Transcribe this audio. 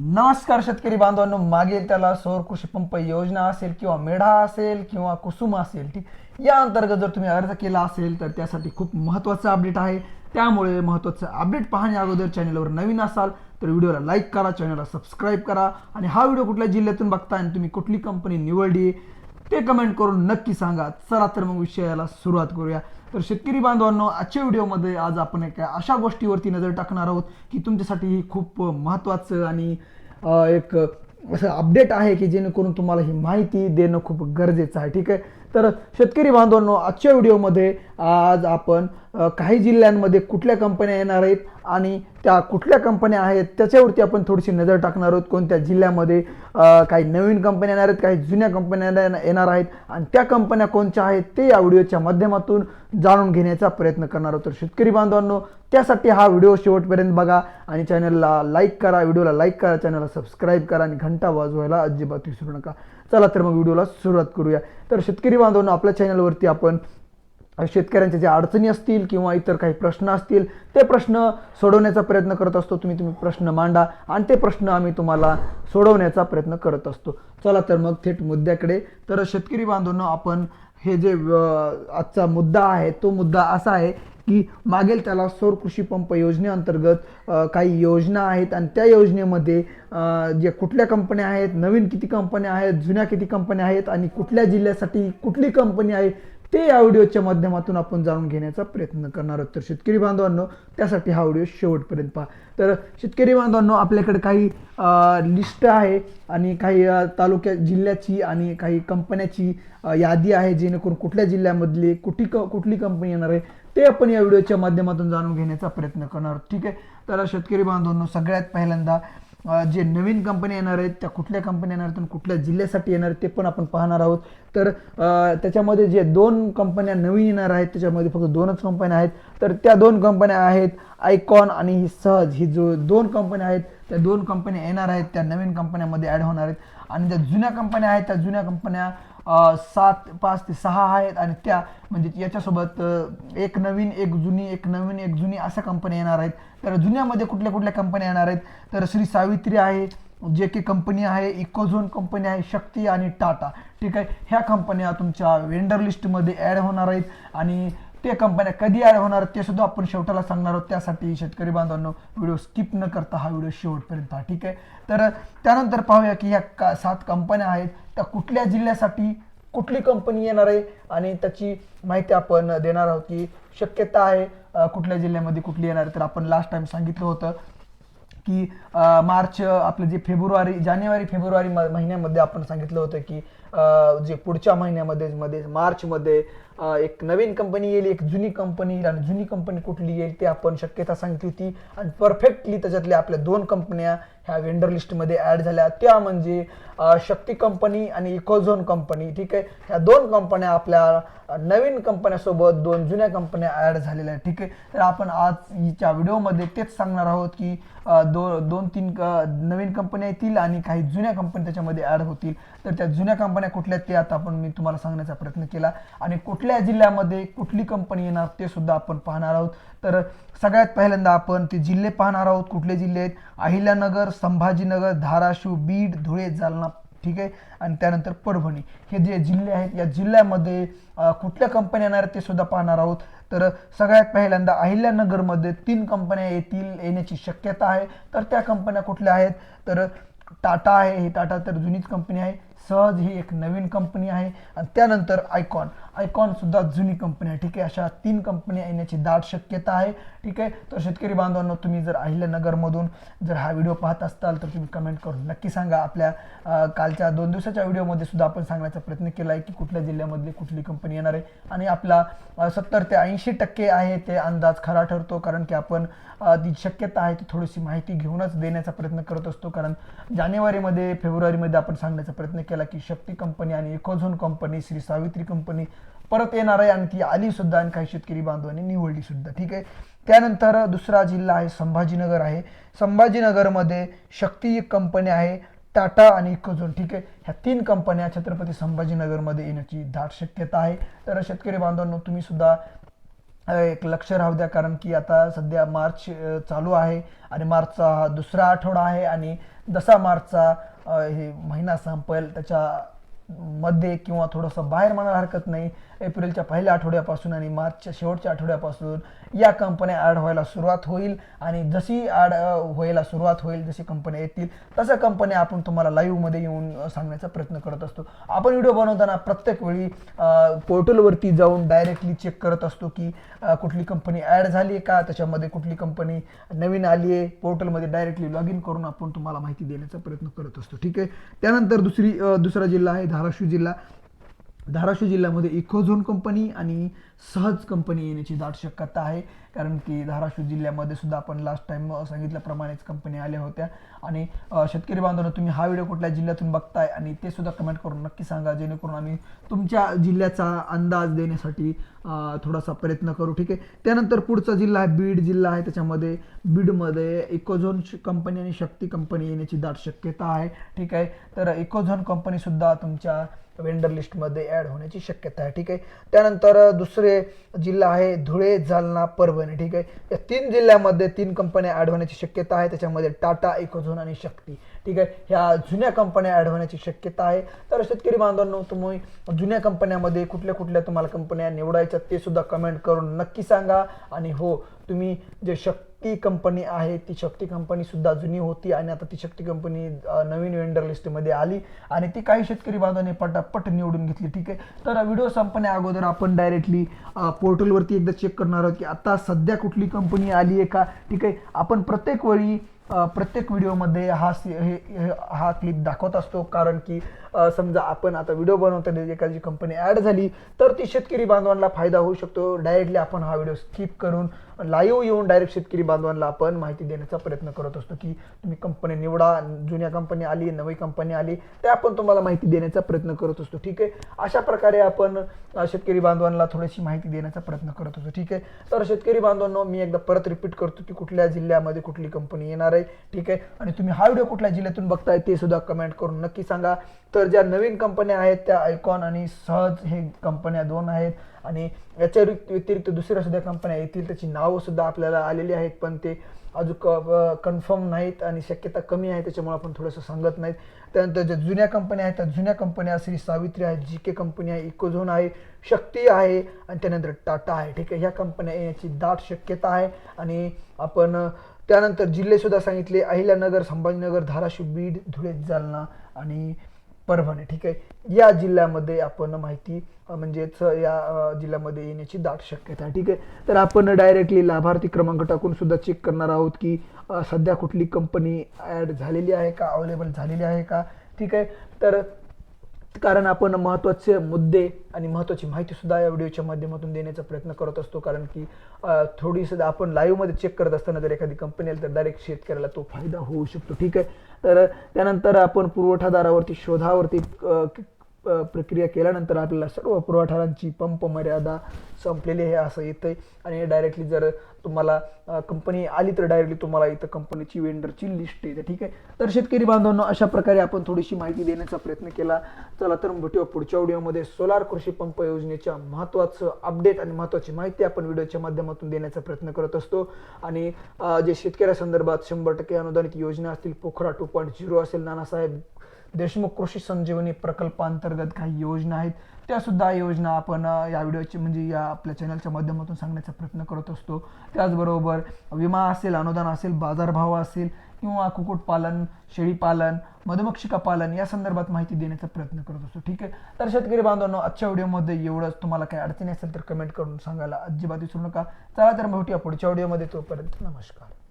नमस्कार शेतकरी बांधवांनो मागेल त्याला सौर कृषी पंप योजना असेल किंवा मेढा असेल किंवा कुसुम असेल ठीक? या अंतर्गत जर तुम्ही अर्ज केला असेल तर त्यासाठी खूप महत्त्वाचं अपडेट आहे. त्यामुळे महत्त्वाचं अपडेट पाहण्या अगोदर चॅनलवर नवीन असाल तर व्हिडिओला लाईक करा चॅनलला सबस्क्राईब करा आणि हा व्हिडिओ कुठल्या जिल्ह्यातून बघताय आणि तुम्ही कुठली कंपनी निवडली ते कमेंट करून नक्की सांगा. चला तर मग विषयाला सुरुवात करूया. तर शेतकरी बांधवांनो आजच्या व्हिडिओमध्ये आज आपण एका अशा गोष्टीवरती नजर टाकणार आहोत की तुमच्यासाठी ही खूप महत्त्वाचं आणि एक असं अपडेट आहे की जेणेकरून तुम्हाला ही माहिती देणं खूप गरजेचं आहे. ठीक आहे? तर शेतकरी बांधवांनो आजच्या व्हिडिओमध्ये आज आपण काही जिल्ह्यांमध्ये कुठल्या कंपन्या येणार आहेत आणि त्या कुठल्या कंपन्या आहेत त्याच्यावरती आपण थोडीशी नजर टाकणार आहोत. कोणत्या जिल्ह्यामध्ये काही नवीन कंपन्या येणार आहेत काही जुन्या कंपन्या येणार आहेत आणि त्या कंपन्या कोणत्या आहेत ते या व्हिडिओच्या माध्यमातून जाणून घेण्याचा प्रयत्न करणार आहोत. तर शेतकरी बांधवांनो त्यासाठी हा व्हिडिओ शेवटपर्यंत बघा आणि चॅनलला लाईक करा व्हिडिओला लाईक करा चॅनलला सबस्क्राईब करा आणि घंटा वाजवायला अजिबात विसरू नका. चला तर मग व्हिडिओला सुरुवात करूया. तर शेतकरी बांधवांनो आपल्या चॅनलवरती आपण शेतकऱ्यांच्या ज्या अडचणी असतील किंवा इतर काही प्रश्न असतील ते प्रश्न सोडवण्याचा प्रयत्न करत असतो. तुम्ही तुम्ही प्रश्न मांडा आणि ते प्रश्न आम्ही तुम्हाला सोडवण्याचा प्रयत्न करत असतो. चला तर मग थेट मुद्द्याकडे. तर शेतकरी बांधवांनो आपण हे जे आजचा मुद्दा आहे तो मुद्दा असा आहे की मागेल त्याला सौर कृषी पंप योजनेअंतर्गत काही योजना आहेत आणि त्या योजनेमध्ये जे कुठल्या कंपन्या आहेत नवीन किती कंपन्या आहेत जुन्या किती कंपन्या आहेत आणि कुठल्या जिल्ह्यासाठी कुठली कंपनी आहे ते या व्हिडिओच्या माध्यमातून आपण जाणून घेण्याचा प्रयत्न करणार आहोत. तर शेतकरी बांधवांनो त्यासाठी हा व्हिडिओ शेवटपर्यंत पहा. तर शेतकरी बांधवांनो आपल्याकडे काही लिस्ट आहे आणि काही तालुक्या जिल्ह्याची आणि काही कंपन्याची यादी आहे जेणेकरून कुठल्या जिल्ह्यामधली कुठली क कुठली कंपनी येणार आहे ते आपण या व्हिडिओच्या माध्यमातून जाणून घेण्याचा प्रयत्न करणार आहोत. ठीक आहे? तर शेतकरी बांधवांनो सगळ्यात पहिल्यांदा जे नवीन कंपन्या येणार आहेत त्या कुठल्या कंपन्या येणार आहेत आणि कुठल्या जिल्ह्यासाठी येणार आहेत ते पण आपण पाहणार आहोत. तर त्याच्यामध्ये जे दोन कंपन्या नवीन येणार आहेत त्याच्यामध्ये फक्त दोनच कंपन्या आहेत. तर त्या दोन कंपन्या आहेत आयकॉन आणि ही सहज. ही जो दोन कंपन्या आहेत त्या दोन कंपन्या येणार आहेत त्या नवीन कंपन्यामध्ये ॲड होणार आहेत. आणि ज्या जुन्या कंपन्या आहेत त्या जुन्या कंपन्या सात पाच ते सहा आहेत आणि त्या म्हणजे याच्यासोबत एक नवीन एक जुनी एक नवीन एक जुनी अशा कंपन्या येणार आहेत. तर जुन्यामध्ये कुठल्या कुठल्या कंपन्या येणार आहेत? तर श्री सावित्री आहे जे की कंपनी आहे इकोझोन कंपनी आहे शक्ती आणि टाटा. ठीक आहे? ह्या कंपन्या तुमच्या वेंडर लिस्टमध्ये ॲड होणार आहेत. आणि ते कंपन्या कधी ॲड होणार ते सुद्धा आपण शेवटाला सांगणार आहोत. त्यासाठी शेतकरी बांधवांनो व्हिडिओ स्किप न करता हा व्हिडिओ शेवटपर्यंत हा ठीक आहे? तर त्यानंतर पाहूया की ह्या का सात कंपन्या आहेत. त्या कुठल्या जिल्ह्यासाठी कुठली कंपनी येणार आहे? आणि त्याची माहिती आपण देणार आहोत की शक्यता आहे कुठल्या जिल्ह्यामध्ये कुठली येणार आहे. तर आपण लास्ट टाइम सांगितलं होतं की मार्च आपलं जे फेब्रुवारी जानेवारी फेब्रुवारी म- महिन्यामध्ये आपण सांगितलं होतं की जे पुढच्या महिन्यामध्ये मध्ये मार्चमध्ये एक नवीन कंपनी येईल एक जुनी कंपनी येईल आणि जुनी कंपनी कुठली येईल ते आपण शक्यता सांगितली होती. आणि परफेक्टली त्याच्यातल्या आपल्या दोन कंपन्या ह्या वेंडर लिस्टमध्ये ॲड झाल्या. त्या म्हणजे शक्ती कंपनी आणि इकोझोन कंपनी. ठीक आहे? ह्या दोन कंपन्या आपल्या नवीन कंपन्यासोबत दोन जुन्या कंपन्या ॲड झालेल्या आहेत. ठीक आहे? तर आपण आज हिच्या व्हिडिओमध्ये तेच सांगणार आहोत की दो दोन तीन क- नवीन कंपन्या येतील आणि काही जुन्या कंपन्या त्याच्यामध्ये ॲड होतील. तर त्या जुन्या कंपन्या कुठल्या ते आता आपण मी तुम्हाला सांगण्याचा प्रयत्न केला. आणि कुठल्या जिल्ह्यामध्ये कुठली कंपनी येणार ते सुद्धा आपण पाहणार आहोत. तर सगळ्यात पहिल्यांदा आपण ते जिल्हे पाहणार आहोत कुठले जिल्हे आहेत. अहिल्यानगर संभाजीनगर धाराशिव बीड धुळे जालना ठीक आहे. आणि त्यानंतर परभणी. हे जे जिल्हे आहेत या जिल्ह्यामध्ये कुठल्या कंपन्या येणार ते सुद्धा पाहणार आहोत. तर सगळ्यात पहिल्यांदा अहिल्यानगरमध्ये तीन कंपन्या येतील येण्याची शक्यता आहे. तर त्या कंपन्या कुठल्या आहेत? तर टाटा आहे हे टाटा तर जुनीच कंपनी आहे. सहज ही एक नवीन कंपनी आहे. आणि त्यानंतर आयकॉन. आयकॉन सुद्धा जुनी कंपनी आहे ठीक आहे? अशा तीन कंपन्या येण्याची दाट शक्यता आहे ठीक आहे? तर शेतकरी बांधवांनो तुम्ही जर अहिल्यानगरमधून जर हा व्हिडिओ पाहत असताल तर तुम्ही कमेंट करून नक्की सांगा. आपल्या कालच्या दोन दिवसाच्या व्हिडिओमध्ये सुद्धा आपण सांगण्याचा प्रयत्न केला आहे की कुठल्या जिल्ह्यामधली कुठली कंपनी येणार आहे. आणि आपला सत्तर ते ऐंशी टक्के आहे ते अंदाज खरा ठरतो कारण की आपण जी ती शक्यता आहे ती थोडीशी माहिती घेऊनच देण्याचा प्रयत्न करत असतो. कारण जानेवारीमध्ये फेब्रुवारीमध्ये आपण सांगण्याचा प्रयत्न केला की शक्ती कंपनी आणि Ecozone company Shri Savitri company परत येणार आहे. आणि ती आली सुद्धा आणि काही शेतकरी बांधवांनी निवडली सुद्धा. ठीक आहे? त्यानंतर दुसरा जिल्हा आहे संभाजीनगर आहे. संभाजीनगरमध्ये शक्ती एक कंपनी आहे टाटा आणि इकोझोन ठीक आहे? ह्या तीन कंपन्या छत्रपती संभाजीनगरमध्ये येण्याची दाट शक्यता आहे. तर शेतकरी बांधवांनो तुम्ही सुद्धा एक लक्ष राहू द्या कारण की आता सध्या मार्च चालू आहे आणि मार्चचा हा दुसरा आठवडा आहे आणि जसा मार्चचा हे महिना संपेल. त्याच्या मध्ये किंवा थोडंसं बाहेर म्हणायला हरकत नाही. एप्रिलच्या पहिल्या आठवड्यापासून आणि मार्चच्या शेवटच्या आठवड्यापासून या कंपन्या ॲड व्हायला सुरुवात होईल आणि जशी ॲड व्हायला सुरुवात होईल जशी कंपन्या येतील तसं कंपन्या आपण तुम्हाला लाईव्हमध्ये येऊन सांगण्याचा प्रयत्न करत असतो. आपण व्हिडिओ बनवताना प्रत्येक वेळी पोर्टलवरती जाऊन डायरेक्टली चेक करत असतो की कुठली कंपनी ॲड झाली आहे का त्याच्यामध्ये कुठली कंपनी नवीन आली आहे पोर्टलमध्ये डायरेक्टली लॉग इन करून आपण तुम्हाला माहिती देण्याचा प्रयत्न करत असतो. ठीक आहे? त्यानंतर दुसरी दुसरा जिल्हा आहे धाराशिव जिल्हा. धाराशिव जिल्ह्यामध्ये इकोझोन कंपनी आणि सहज कंपनी येण्याची दाट शक्यता आहे. कारण की धाराशिव जिल्ह्यामध्ये सुद्धा आपण लास्ट टाइम सांगितल्याप्रमाणेच कंपनी आल्या होत्या. आणि शेतकरी बांधवांना तुम्ही हा व्हिडिओ कुठल्या जिल्ह्यातून बघताय आणि ते सुद्धा कमेंट करून नक्की सांगा. जेणेकरून आम्ही तुमच्या जिल्ह्याचा अंदाज देण्यासाठी थोडासा प्रयत्न करू. ठीक आहे? त्यानंतर पुढचा जिल्हा आहे बीड जिल्हा आहे. त्याच्यामध्ये बीडमध्ये इकोझोन कंपनी आणि शक्ती कंपनी येण्याची दाट शक्यता आहे. ठीक आहे? तर इकोझोन कंपनीसुद्धा तुमच्या वेंडर लिस्टमध्ये ॲड होण्याची शक्यता आहे. ठीक आहे? त्यानंतर दुसरे दुसरे जिल्हा आहे धुळे जालना परभणी ठीक आहे? या तीन जिल्ह्यामध्ये तीन कंपन्या ॲड होण्याची शक्यता आहे. त्याच्यामध्ये टाटा इकोझोन आणि शक्ती ठीक आहे? ह्या जुन्या कंपन्या ॲड होण्याची शक्यता आहे. तर शेतकरी बांधवांनो तुम्ही जुन्या कंपन्यामध्ये कुठल्या कुठल्या तुम्हाला कंपन्या निवडायच्या ते सुद्धा कमेंट करून नक्की सांगा. आणि हो तुम्ही जे शक्ती कंपनी आहे ती शक्ती कंपनी सुद्धा जुनी होती आणि आता ती शक्ती कंपनी नवीन वेंडर लिस्टमध्ये आली आणि ती काही शेतकरी बांधवांनी पटापट निवडून घेतली ठीक आहे? तर व्हिडिओ संपण्या अगोदर आपण डायरेक्टली पोर्टलवरती एकदा चेक करणार आहोत की आता सध्या कुठली कंपनी आली आहे का ठीक आहे? आपण प्रत्येक वेळी प्रत्येक व्हिडिओमध्ये हा सी- हे हा क्लिप दाखवत असतो. कारण की समजा आपण आता व्हिडिओ बनवताना एखादी कंपनी ॲड झाली तर ती शेतकरी बांधवांना फायदा होऊ शकतो. डायरेक्टली आपण हा व्हिडिओ स्किप करून लाईव्ह येऊन डायरेक्ट शेतकरी बांधवांना आपण माहिती देण्याचा प्रयत्न करत असतो की तुम्ही कंपनी निवडा जुन्या कंपनी आली नवी कंपनी आली ते आपण तुम्हाला माहिती देण्याचा प्रयत्न करत असतो. ठीक आहे? अशा प्रकारे आपण शेतकरी बांधवांना थोडीशी माहिती देण्याचा प्रयत्न करत असतो. ठीक आहे? तर शेतकरी बांधवांनो मी एकदा परत रिपीट करतो की कुठल्या जिल्ह्यामध्ये कुठली कंपनी येणार आहे. ठीक आहे? आणि तुम्ही हा व्हिडिओ कुठल्या जिल्ह्यातून बघताय ते सुद्धा कमेंट करून नक्की सांगा. तर ज्या नवीन कंपन्या आहेत त्या आयकॉन आणि सहज हे कंपन्या दोन आहेत. आणि याच्या व्यतिरिक्त दुसऱ्या सुद्धा कंपन्या येतील. त्याची नावं सुद्धा आपल्याला आलेली आहेत पण ते अजून कन्फर्म नाहीत आणि शक्यता कमी आहे. त्याच्यामुळे आपण थोडंसं सांगत नाहीत. त्यानंतर ज्या जुन्या कंपन्या आहेत त्या जुन्या कंपन्या श्री सावित्री आहे जी के कंपनी आहे इकोझोन आहे शक्ती आहे आणि त्यानंतर टाटा आहे. ठीक आहे? ह्या कंपन्या येण्याची दाट शक्यता आहे. आणि आपण त्यानंतर जिल्हेसुद्धा सांगितले अहिल्यानगर संभाजीनगर धाराशिव बीड धुळे जालना आणि परभणी ठीक आहे? या जिल्ह्यामध्ये आपण माहिती म्हणजेच या जिल्ह्यामध्ये येण्याची दाट शक्यता आहे ठीक आहे? तर आपण डायरेक्टली लाभार्थी क्रमांक टाकून सुद्धा चेक करणार आहोत की सध्या कुठली कंपनी ॲड झालेली आहे का अवेलेबल झालेली आहे का ठीक आहे? तर कारण आपण महत्त्वाचे मुद्दे आणि महत्त्वाची माहितीसुद्धा या व्हिडिओच्या माध्यमातून देण्याचा प्रयत्न करत असतो. कारण की थोडीसुद्धा आपण लाईव्हमध्ये चेक करत असताना जर एखादी कंपनी आली तर डायरेक्ट शेतकऱ्याला तो फायदा होऊ शकतो. ठीक आहे? तर त्यानंतर आपण पुरवठादारावरती शोधावरती प्रक्रिया केल्यानंतर आपल्याला सर्व पुरवठादारांची पंप मर्यादा संपलेली आहे असं येतं आहे आणि डायरेक्टली जर तुम्हाला कंपनी आली तर डायरेक्टली तुम्हाला इथं कंपनीची वेंडरची लिस्ट येते ठीक आहे? तर शेतकरी बांधवांनो अशा प्रकारे आपण थोडीशी माहिती देण्याचा प्रयत्न केला. चला तर भेटूया पुढच्या व्हिडिओमध्ये सोलार कृषी पंप योजनेच्या महत्त्वाचं अपडेट आणि महत्त्वाची माहिती आपण व्हिडिओच्या माध्यमातून देण्याचा प्रयत्न करत असतो. आणि जे जे शेतकऱ्यासंदर्भात शंभर टक्के अनुदानित योजना असतील पोखरा टू पॉईंट झिरो असेल नानासाहेब देशमुख कृषी संजीवनी प्रकल्पांतर्गत काही योजना आहेत. त्या सुद्धा योजना आपण या व्हिडिओची म्हणजे या आपल्या चॅनलच्या माध्यमातून सांगण्याचा प्रयत्न करत असतो. त्याचबरोबर विमा असेल अनुदान असेल बाजारभाव असेल किंवा कुक्कुटपालन शेळीपालन मधुमक्षिका पालन या संदर्भात माहिती देण्याचा प्रयत्न करत असतो. ठीक आहे? तर शेतकरी बांधवांनो आजच्या व्हिडिओमध्ये एवढंच. तुम्हाला काही अडचणी असेल तर कमेंट करून सांगायला अजिबात विसरू नका. चला तर भेटूया पुढच्या व्हिडिओमध्ये. तोपर्यंत नमस्कार.